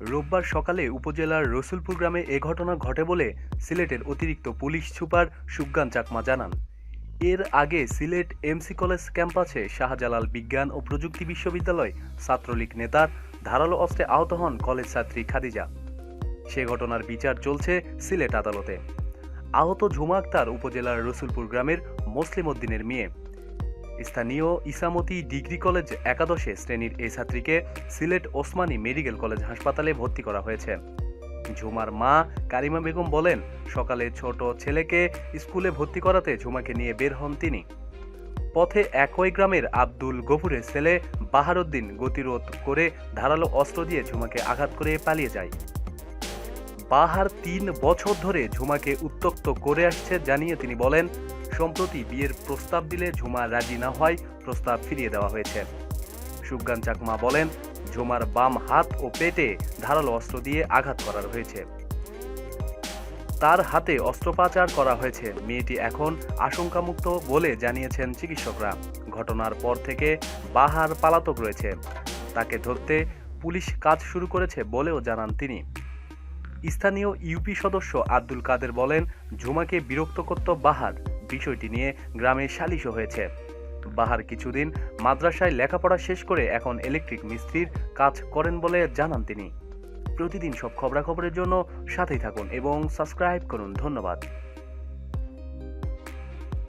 বুধবার সকালে উপজেলার রসুলপুর গ্রামে এ ঘটনা ঘটে বলে সিলেটের অতিরিক্ত পুলিশ সুপার সুজ্ঞান চাকমা জানান। এর আগে সিলেট এমসি কলেজ ক্যাম্পাসে শাহজালাল বিজ্ঞান ও প্রযুক্তি বিশ্ববিদ্যালয় ছাত্রলীগ নেতার ধারালো অস্ত্রে আহত হন কলেজ ছাত্রী খাদিজা। সে ঘটনার বিচার চলছে সিলেট আদালতে। আহত ঝুমা আক্তার উপজেলার রসুলপুর গ্রামের মুসলিম উদ্দিনের মেয়ে। স্থানীয় ইসামতি ডিগ্রি কলেজ একাদশে শ্রেণির এই ছাত্রীকে সিলেট ওসমানী মেডিকেল কলেজ হাসপাতালে ভর্তি করা হয়েছে। ঝুমার মা কারিমা বেগম বলেন, সকালে ছোট ছেলেকে স্কুলে ভর্তি করাতে ঝুমাকে নিয়ে বের হন তিনি। পথে একই গ্রামের আব্দুল গফুরের ছেলে বাহারুদ্দিন গতিরোধ করে ধারালো অস্ত্র দিয়ে ঝুমাকে আঘাত করে পালিয়ে যায়। বাহার তিন বছর ধরে ঝুমাকে উত্তক্ত করে আসছে জানিয়ে তিনি বলেন, সম্প্রতি বিয়ের প্রস্তাব দিলে ঝুমা রাজি না হয়, প্রস্তাব ফিরিয়ে দেওয়া হয়েছে। সুজ্ঞান চাকমা বলেন, ঝুমার বাম হাত ও পেটে ধারালো অস্ত্র দিয়ে আঘাত করা হয়েছে। তার হাতে অস্ত্রোপচার করা হয়েছে। মেয়েটি এখন আশঙ্কামুক্ত বলে জানিয়েছেন চিকিৎসকরা। ঘটনার পর থেকে বাহার পালাতক রয়েছে। তাকে ধরতে পুলিশ কাজ শুরু করেছে বলেও জানান তিনি। স্থানীয় ইউপি সদস্য আব্দুল কাদের বলেন, ঝুমাকে বিরক্ত করত বাহার। বিষয়টি নিয়ে গ্রামে সালিশও হয়েছে। বাহার কিছুদিন মাদ্রাসায় লেখাপড়া শেষ করে এখন ইলেকট্রিক মিস্ত্রির কাজ করেন বলে জানান তিনি। প্রতিদিন সব খবরাখবরের জন্য সাথেই থাকুন এবং সাবস্ক্রাইব করুন। ধন্যবাদ।